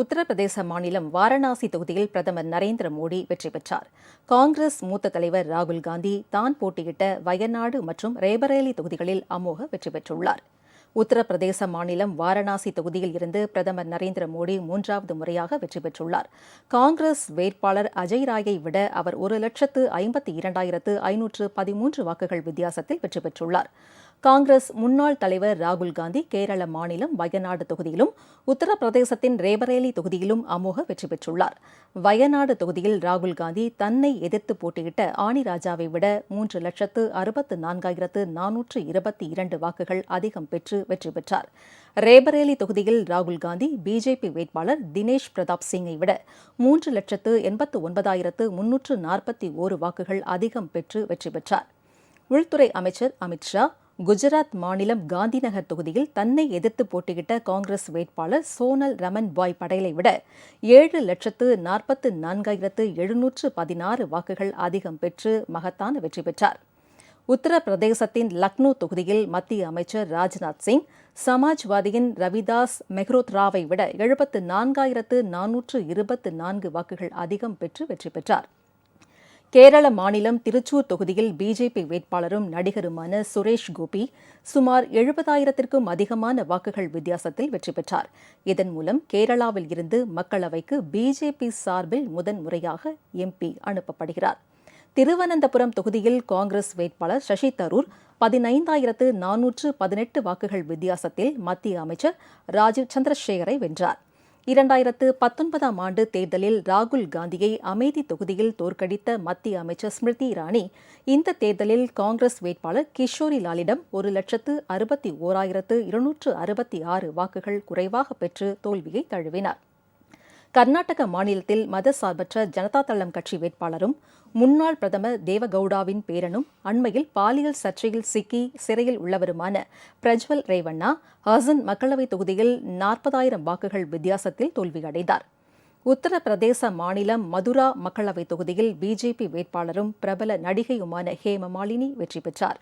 உத்தரப்பிரதேச மாநிலம் வாரணாசி தொகுதியில் பிரதமர் நரேந்திர மோடி வெற்றி பெற்றார். காங்கிரஸ் மூத்த தலைவர் ராகுல் காந்தி தான் போட்டியிட்ட வயநாடு மற்றும் ரேபரேலி தொகுதிகளில் அமோக வெற்றி பெற்றுள்ளார். உத்தரப்பிரதேச மாநிலம் வாரணாசி தொகுதியில் இருந்து பிரதமர் நரேந்திர மோடி மூன்றாவது முறையாக வெற்றி பெற்றுள்ளார். காங்கிரஸ் வேட்பாளர் அஜய் ராயை விட அவர் ஒரு லட்சத்து ஐம்பத்தி இரண்டாயிரத்து ஐநூற்று பதிமூன்று வாக்குகள் வித்தியாசத்தில் வெற்றி பெற்றுள்ளார். காங்கிரஸ் முன்னாள் தலைவர் ராகுல் காந்தி கேரள மாநிலம் வயநாடு தொகுதியிலும் உத்தரப்பிரதேசத்தின் ரேபரேலி தொகுதியிலும் அமோக வெற்றி பெற்றுள்ளார். வயநாடு தொகுதியில் ராகுல் காந்தி தன்னை எதிர்த்து போட்டியிட்ட ஆனி ராஜாவை விட மூன்று லட்சத்து அறுபத்து நான்காயிரத்து நானூற்று இருபத்தி இரண்டு வாக்குகள் அதிகம் பெற்று வெற்றி பெற்றார். ரேபரேலி தொகுதியில் ராகுல் காந்தி பிஜேபி வேட்பாளர் தினேஷ் பிரதாப் சிங்கை விட மூன்று லட்சத்து எண்பத்து ஒன்பதாயிரத்து முன்னூற்று நாற்பத்தி ஓரு வாக்குகள் அதிகம் பெற்று வெற்றி பெற்றார். உள்துறை அமைச்சர் அமித் ஷா குஜராத் மாநிலம் காந்திநகர் தொகுதியில் தன்னை எதிர்த்து போட்டியிட்ட காங்கிரஸ் வேட்பாளர் சோனல் ரமன் பாய் படேலை விட ஏழு லட்சத்து நாற்பத்து நான்காயிரத்து எழுநூற்று பதினாறு வாக்குகள் அதிகம் பெற்று மகத்தான வெற்றி பெற்றார். உத்தரப்பிரதேசத்தின் லக்னோ தொகுதியில் மத்திய அமைச்சர் ராஜ்நாத் சிங் சமாஜ்வாதியின் ரவிதாஸ் மெஹ்ரோத்ராவை விட எழுபத்து நான்காயிரத்து நானூற்று இருபத்து நான்கு வாக்குகள் அதிகம் பெற்று வெற்றி பெற்றார். கேரள மாநிலம் திருச்சூர் தொகுதியில் பிஜேபி வேட்பாளரும் நடிகருமான சுரேஷ் கோபி சுமார் எழுபதாயிரத்திற்கும் அதிகமான வாக்குகள் வித்தியாசத்தில் வெற்றி பெற்றார். இதன் மூலம் கேரளாவில் இருந்து மக்களவைக்கு பிஜேபி சார்பில் முதன் முறையாக எம்பி அனுப்பப்படுகிறார். திருவனந்தபுரம் தொகுதியில் காங்கிரஸ் வேட்பாளர் சசி தரூர் பதினைந்தாயிரத்து நானூற்று பதினெட்டு வாக்குகள் வித்தியாசத்தில் மத்திய அமைச்சர் ராஜீவ் சந்திரசேகரை வென்றார். இரண்டாயிரத்து பத்தொன்பதாம் ஆண்டு தேர்தலில் ராகுல் காந்தியை அமேதி தொகுதியில் தோற்கடித்த மத்திய அமைச்சர் ஸ்மிருதி இரானி இந்த தேர்தலில் காங்கிரஸ் வேட்பாளர் கிஷோரி லாலிடம் ஒரு லட்சத்து அறுபத்தி ஓராயிரத்து இருநூற்று அறுபத்தி ஆறு வாக்குகள் குறைவாக பெற்று தோல்வியை தழுவினார். கர்நாடக மாநிலத்தில் மதசார்பற்ற ஜனதா தளம் கட்சி வேட்பாளரும் முன்னாள் பிரதமர் தேவகவுடாவின் பேரனும் அண்மையில் பாலியல் சர்ச்சையில் சிக்கி சிறையில் உள்ளவருமான பிரஜ்வல் ரேவண்ணா ஹசன் மக்களவைத் தொகுதியில் நாற்பதாயிரம் வாக்குகள் வித்தியாசத்தில் தோல்வியடைந்தார். உத்தரப்பிரதேச மாநிலம் மதுரா மக்களவைத் தொகுதியில் பிஜேபி வேட்பாளரும் பிரபல நடிகையுமான ஹேமமாலினி வெற்றி பெற்றார்.